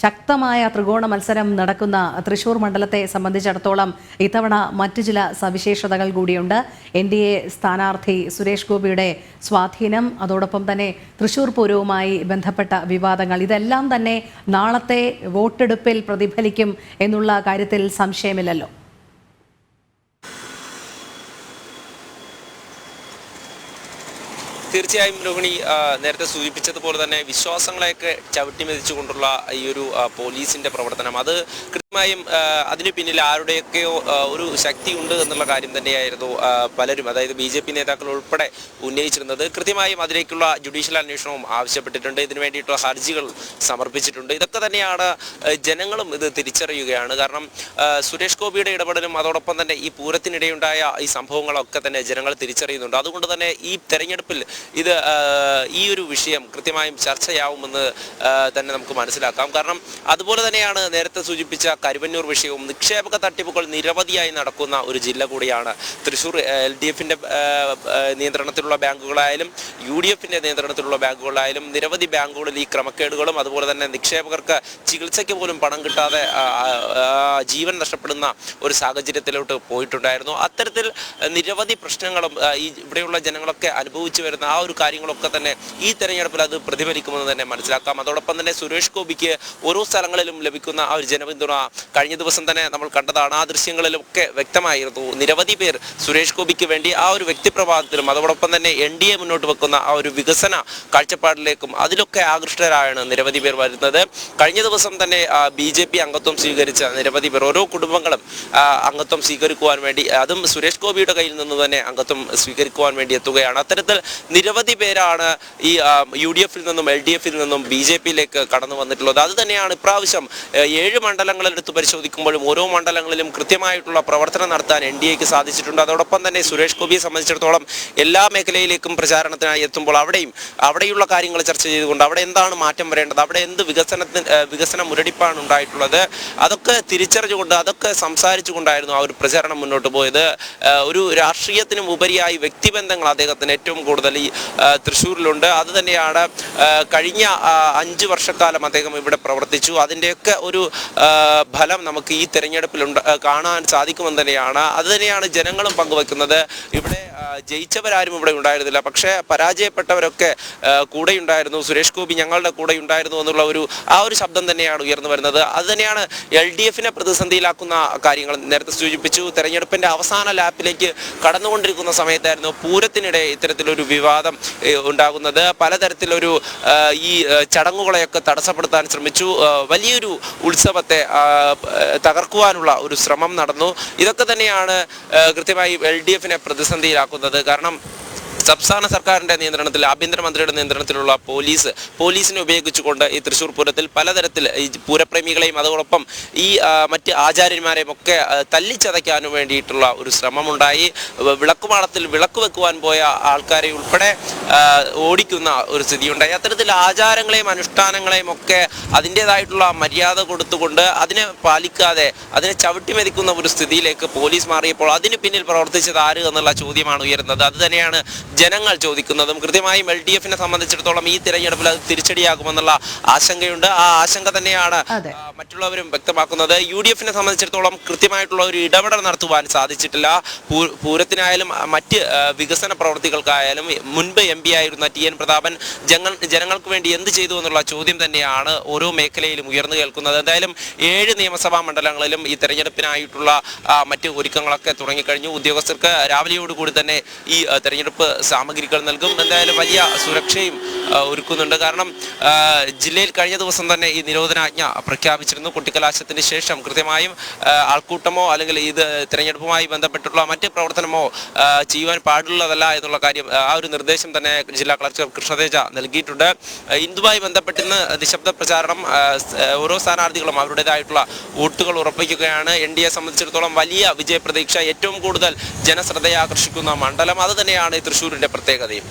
ശക്തമായ ത്രികോണ മത്സരം നടക്കുന്ന തൃശൂർ മണ്ഡലത്തെ സംബന്ധിച്ചിടത്തോളം ഇത്തവണ മറ്റു ചില സവിശേഷതകൾ കൂടിയുണ്ട്. എൻ ഡി എ സ്ഥാനാർത്ഥി സുരേഷ് ഗോപിയുടെ സ്വാധീനം അതോടൊപ്പം തന്നെ തൃശൂർ പൂരവുമായി ബന്ധപ്പെട്ട വിവാദങ്ങൾ. ഇതെല്ലാം തന്നെ നാളത്തെ വോട്ടെടുപ്പിൽ പ്രതിഫലിക്കും എന്നുള്ള കാര്യത്തിൽ സംശയമില്ലല്ലോ. തീർച്ചയായും രോഹിണി നേരത്തെ സൂചിപ്പിച്ചതുപോലെ തന്നെ വിശ്വാസങ്ങളെയൊക്കെ ചവിട്ടി മെതിച്ചുകൊണ്ടുള്ള ഈ ഒരു പോലീസിന്റെ പ്രവർത്തനം. അത് ആ, അതിന് പിന്നിൽ ആരുടെയൊക്കെയോ ഒരു ശക്തി ഉണ്ട് എന്നുള്ള കാര്യം തന്നെയായിരുന്നു പലരും അതായത് ബി ജെ പി നേതാക്കൾ ഉൾപ്പെടെ ഉന്നയിച്ചിരുന്നത്. കൃത്യമായും അതിലേക്കുള്ള ജുഡീഷ്യൽ അന്വേഷണവും ആവശ്യപ്പെട്ടിട്ടുണ്ട്. ഇതിനു വേണ്ടിയിട്ടുള്ള ഹർജികൾ സമർപ്പിച്ചിട്ടുണ്ട്. ഇതൊക്കെ തന്നെയാണ് ജനങ്ങളും ഇത് തിരിച്ചറിയുകയാണ്. കാരണം സുരേഷ് ഗോപിയുടെ ഇടപെടലും അതോടൊപ്പം തന്നെ ഈ പൂരത്തിനിടെയുണ്ടായ ഈ സംഭവങ്ങളൊക്കെ തന്നെ ജനങ്ങൾ തിരിച്ചറിയുന്നുണ്ട്. അതുകൊണ്ട് തന്നെ ഈ തെരഞ്ഞെടുപ്പിൽ ഇത് ഈ ഒരു വിഷയം കൃത്യമായും ചർച്ചയാവുമെന്ന് തന്നെ നമുക്ക് മനസ്സിലാക്കാം. കാരണം അതുപോലെ തന്നെയാണ് നേരത്തെ സൂചിപ്പിച്ച കരുവന്നൂർ വിഷയവും നിക്ഷേപക തട്ടിപ്പുകൾ നിരവധിയായി നടക്കുന്ന ഒരു ജില്ല കൂടിയാണ് തൃശ്ശൂർ എൽ ഡി എഫിന്റെ നിയന്ത്രണത്തിലുള്ള ബാങ്കുകളായാലും യു ഡി എഫിന്റെ നിയന്ത്രണത്തിലുള്ള ബാങ്കുകളായാലും നിരവധി ബാങ്കുകളിൽ ഈ ക്രമക്കേടുകളും അതുപോലെ തന്നെ നിക്ഷേപകർക്ക് ചികിത്സയ്ക്ക് പോലും പണം കിട്ടാതെ ജീവൻ നഷ്ടപ്പെടുന്ന ഒരു സാഹചര്യത്തിലോട്ട് പോയിട്ടുണ്ടായിരുന്നു. അത്തരത്തിൽ നിരവധി പ്രശ്നങ്ങളും ഈ ഇവിടെയുള്ള ജനങ്ങളൊക്കെ അനുഭവിച്ചു വരുന്ന ആ ഒരു കാര്യങ്ങളൊക്കെ തന്നെ ഈ തെരഞ്ഞെടുപ്പിൽ അത് പ്രതിഫലിക്കുമെന്ന് തന്നെ മനസ്സിലാക്കാം. അതോടൊപ്പം തന്നെ സുരേഷ് ഗോപിക്ക് ഓരോ സ്ഥലങ്ങളിലും ലഭിക്കുന്ന ആ ഒരു ജനപിന്തുണ കഴിഞ്ഞ ദിവസം തന്നെ നമ്മൾ കണ്ടതാണ്. ആ ദൃശ്യങ്ങളിലൊക്കെ വ്യക്തമായിരുന്നു. നിരവധി പേർ സുരേഷ് ഗോപിക്ക് വേണ്ടി ആ ഒരു വ്യക്തിപ്രഭാതത്തിലും അതോടൊപ്പം തന്നെ എൻ ഡി എ മുന്നോട്ട് വെക്കുന്ന ആ ഒരു വികസന കാഴ്ചപ്പാടിലേക്കും അതിലൊക്കെ ആകൃഷ്ടരാണ് നിരവധി പേർ വരുന്നത്. കഴിഞ്ഞ ദിവസം തന്നെ ബി ജെ പി അംഗത്വം സ്വീകരിച്ച നിരവധി പേർ ഓരോ കുടുംബങ്ങളും അംഗത്വം സ്വീകരിക്കുവാൻ വേണ്ടി അതും സുരേഷ് ഗോപിയുടെ കയ്യിൽ നിന്ന് തന്നെ അംഗത്വം സ്വീകരിക്കുവാൻ വേണ്ടി എത്തുകയാണ്. അത്തരത്തിൽ നിരവധി പേരാണ് ഈ യു ഡി എഫിൽ നിന്നും എൽ ഡി എഫിൽ നിന്നും ബി ജെ പിയിലേക്ക് കടന്നു വന്നിട്ടുള്ളത്. അത് തന്നെയാണ് ഇപ്രാവശ്യം ഏഴ് മണ്ഡലങ്ങൾ എടുത്ത് പരിശോധിക്കുമ്പോഴും ഓരോ മണ്ഡലങ്ങളിലും കൃത്യമായിട്ടുള്ള പ്രവർത്തനം നടത്താൻ എൻ ഡി എക്ക് സാധിച്ചിട്ടുണ്ട്. അതോടൊപ്പം തന്നെ സുരേഷ് ഗോപിയെ സംബന്ധിച്ചിടത്തോളം എല്ലാ മേഖലയിലേക്കും പ്രചാരണത്തിനായി എത്തുമ്പോൾ അവിടെയും അവിടെയുള്ള കാര്യങ്ങൾ ചർച്ച ചെയ്തുകൊണ്ട് അവിടെ എന്താണ് മാറ്റം വരേണ്ടത്? അവിടെ എന്ത് വികസനത്തിന് വികസന മുരടിപ്പാണ് ഉണ്ടായിട്ടുള്ളത്? അതൊക്കെ തിരിച്ചറിഞ്ഞുകൊണ്ട് അതൊക്കെ സംസാരിച്ചുകൊണ്ടായിരുന്നു ആ ഒരു പ്രചാരണം മുന്നോട്ട് പോയത്. ഒരു രാഷ്ട്രീയത്തിനും ഉപരിയായി വ്യക്തിബന്ധങ്ങൾ അദ്ദേഹത്തിന് ഏറ്റവും കൂടുതൽ ഈ തൃശ്ശൂരിലുണ്ട്. അത് തന്നെയാണ് കഴിഞ്ഞ അഞ്ച് വർഷക്കാലം അദ്ദേഹം ഇവിടെ പ്രവർത്തിച്ചു. അതിന്റെയൊക്കെ ഒരു ഫലം നമുക്ക് ഈ തെരഞ്ഞെടുപ്പിൽ കാണാൻ സാധിക്കുമെന്ന് തന്നെയാണ്. അത് തന്നെയാണ് ജനങ്ങളും പങ്കുവെക്കുന്നത്. ഇവിടെ ജയിച്ചവരാരും ഇവിടെ ഉണ്ടായിരുന്നില്ല. പക്ഷേ പരാജയപ്പെട്ടവരൊക്കെ കൂടെ ഉണ്ടായിരുന്നു സുരേഷ് ഗോപി ഞങ്ങളുടെ കൂടെ ഉണ്ടായിരുന്നു എന്നുള്ള ഒരു ആ ഒരു ശബ്ദം തന്നെയാണ് ഉയർന്നു വരുന്നത്. അത് തന്നെയാണ് എൽ ഡി എഫിനെ പ്രതിസന്ധിയിലാക്കുന്ന കാര്യങ്ങൾ. നേരത്തെ സൂചിപ്പിച്ചു തെരഞ്ഞെടുപ്പിന്റെ അവസാന ലാപ്പിലേക്ക് കടന്നുകൊണ്ടിരിക്കുന്ന സമയത്തായിരുന്നു പൂരത്തിനിടെ ഇത്തരത്തിലൊരു വിവാദം ഉണ്ടാകുന്നത്. പലതരത്തിലൊരു ഈ ചടങ്ങുകളെയൊക്കെ തടസ്സപ്പെടുത്താൻ ശ്രമിച്ചു. വലിയൊരു ഉത്സവത്തെ തകർക്കുവാനുള്ള ഒരു ശ്രമം നടന്നു. ഇതൊക്കെ തന്നെയാണ് കൃത്യമായി എൽ ഡി എഫിനെ പ്രതിസന്ധിയിലാക്കുന്നത്. കാരണം സംസ്ഥാന സർക്കാരിന്റെ നിയന്ത്രണത്തിൽ ആഭ്യന്തരമന്ത്രിയുടെ നിയന്ത്രണത്തിലുള്ള പോലീസ് പോലീസിനെ ഉപയോഗിച്ചുകൊണ്ട് ഈ തൃശ്ശൂർ പൂരത്തിൽ പലതരത്തിൽ ഈ പൂരപ്രേമികളെയും അതോടൊപ്പം ഈ മറ്റ് ആചാര്യന്മാരെയും ഒക്കെ തല്ലിച്ചതയ്ക്കാനും വേണ്ടിയിട്ടുള്ള ഒരു ശ്രമമുണ്ടായി. വിളക്കുമാളത്തിൽ വിളക്ക് വെക്കുവാൻ പോയ ആൾക്കാരെ ഉൾപ്പെടെ ഓടിക്കുന്ന ഒരു സ്ഥിതിയുണ്ടായി. അത്തരത്തിൽ ആചാരങ്ങളെയും അനുഷ്ഠാനങ്ങളെയും ഒക്കെ അതിന്റെതായിട്ടുള്ള മര്യാദ കൊടുത്തുകൊണ്ട് അതിനെ പാലിക്കാതെ അതിനെ ചവിട്ടി മെതിക്കുന്ന ഒരു സ്ഥിതിയിലേക്ക് പോലീസ് മാറിയപ്പോൾ അതിന് പിന്നിൽ പ്രവർത്തിച്ചത് ആര് എന്നുള്ള ചോദ്യമാണ് ഉയരുന്നത്. അത് തന്നെയാണ് ജനങ്ങൾ ചോദിക്കുന്നതും കൃത്യമായും എൽ ഡി എഫിനെ സംബന്ധിച്ചിടത്തോളം ഈ തിരഞ്ഞെടുപ്പിൽ അത് തിരിച്ചടിയാകുമെന്നുള്ള ആശങ്കയുണ്ട്. ആ ആശങ്ക തന്നെയാണ് മറ്റുള്ളവരും വ്യക്തമാക്കുന്നത് യു ഡി എഫിനെ സംബന്ധിച്ചിടത്തോളം കൃത്യമായിട്ടുള്ള ഒരു ഇടപെടൽ നടത്തുവാൻ സാധിച്ചിട്ടില്ല. പൂരത്തിനായാലും മറ്റ് വികസന പ്രവൃത്തികൾക്കായാലും മുൻപ് എം പി ആയിരുന്ന ടി എൻ പ്രതാപൻ ജങ്ങൾ ജനങ്ങൾക്ക് വേണ്ടി എന്ത് ചെയ്തു എന്നുള്ള ചോദ്യം തന്നെയാണ് ഓരോ മേഖലയിലും ഉയർന്നു കേൾക്കുന്നത്. എന്തായാലും ഏഴ് നിയമസഭാ മണ്ഡലങ്ങളിലും ഈ തെരഞ്ഞെടുപ്പിനായിട്ടുള്ള മറ്റ് ഒരുക്കങ്ങളൊക്കെ തുടങ്ങിക്കഴിഞ്ഞു. ഉദ്യോഗസ്ഥർക്ക് രാവിലെയോടുകൂടി തന്നെ ഈ തെരഞ്ഞെടുപ്പ് സാമഗ്രികൾ നൽകും. എന്തായാലും വലിയ സുരക്ഷയും ഒരുക്കുന്നുണ്ട്. കാരണം ജില്ലയിൽ കഴിഞ്ഞ ദിവസം തന്നെ ഈ നിരോധനാജ്ഞ പ്രഖ്യാപിച്ചിരുന്നു കുട്ടിക്കലാശത്തിന് ശേഷം കൃത്യമായും ആൾക്കൂട്ടമോ അല്ലെങ്കിൽ ഇത് തിരഞ്ഞെടുപ്പുമായി ബന്ധപ്പെട്ടുള്ള മറ്റ് പ്രവർത്തനമോ ചെയ്യുവാൻ പാടുള്ളതല്ല എന്നുള്ള കാര്യം ആ, ഒരു നിർദ്ദേശം തന്നെ ജില്ലാ കളക്ടർ കൃഷ്ണതേജ നൽകിയിട്ടുണ്ട്. ഹിന്ദുവായി ഇതുമായി ബന്ധപ്പെട്ട് ഇന്ന് നിശബ്ദ പ്രചാരണം ഓരോ സ്ഥാനാർത്ഥികളും അവരുടേതായിട്ടുള്ള വോട്ടുകൾ ഉറപ്പിക്കുകയാണ്. എൻ ഡി എ സംബന്ധിച്ചിടത്തോളം വലിയ വിജയപ്രതീക്ഷ ഏറ്റവും കൂടുതൽ ജനശ്രദ്ധയെ ആകർഷിക്കുന്ന മണ്ഡലം അത് തന്നെയാണ് തൃശ്ശൂരിന്റെ പ്രത്യേകതയും.